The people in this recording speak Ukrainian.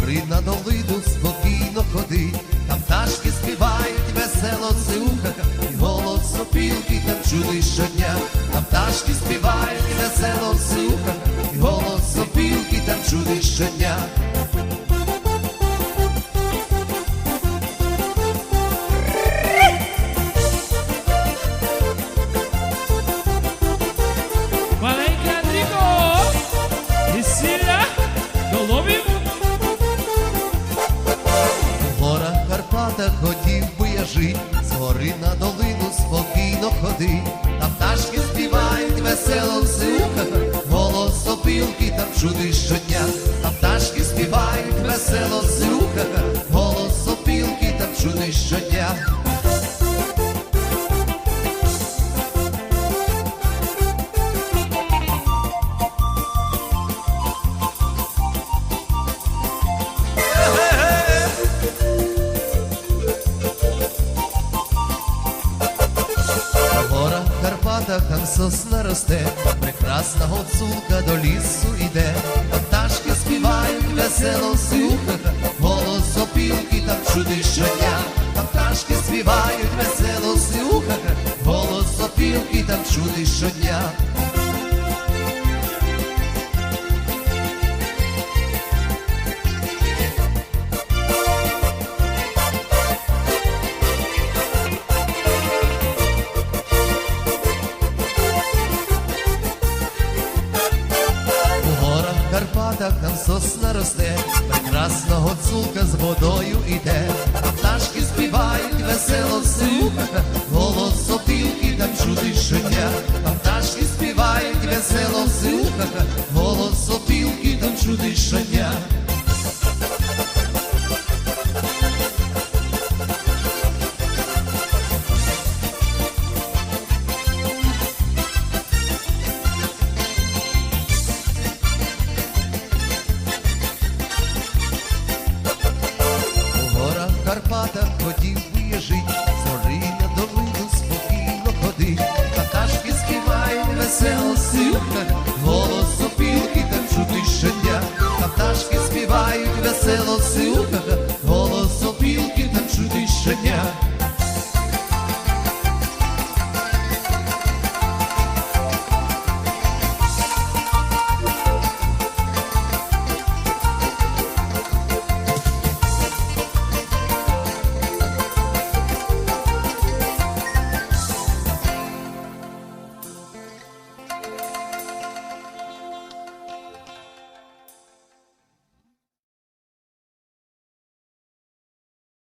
гори на долину спокійно ходи, там пташки співають весело сиухаха, і голос сопілки там чули щодня, там пташки співають чуди щодня. Там сосна росте, прекрасна гуцулка до лісу там пташки співають весело сухаха, голос опілки там чуди щодня, співають весело сухаха, голос опілки там чуди щодня. Карпатах там сосна росте, прекрасна гуцулка з водою іде, там пташки співають весело сухаха, голос сопілки там чути щодня. Карпатах хотів би я жить, з гори на долину спокійно ходи, та пташки співають весело 对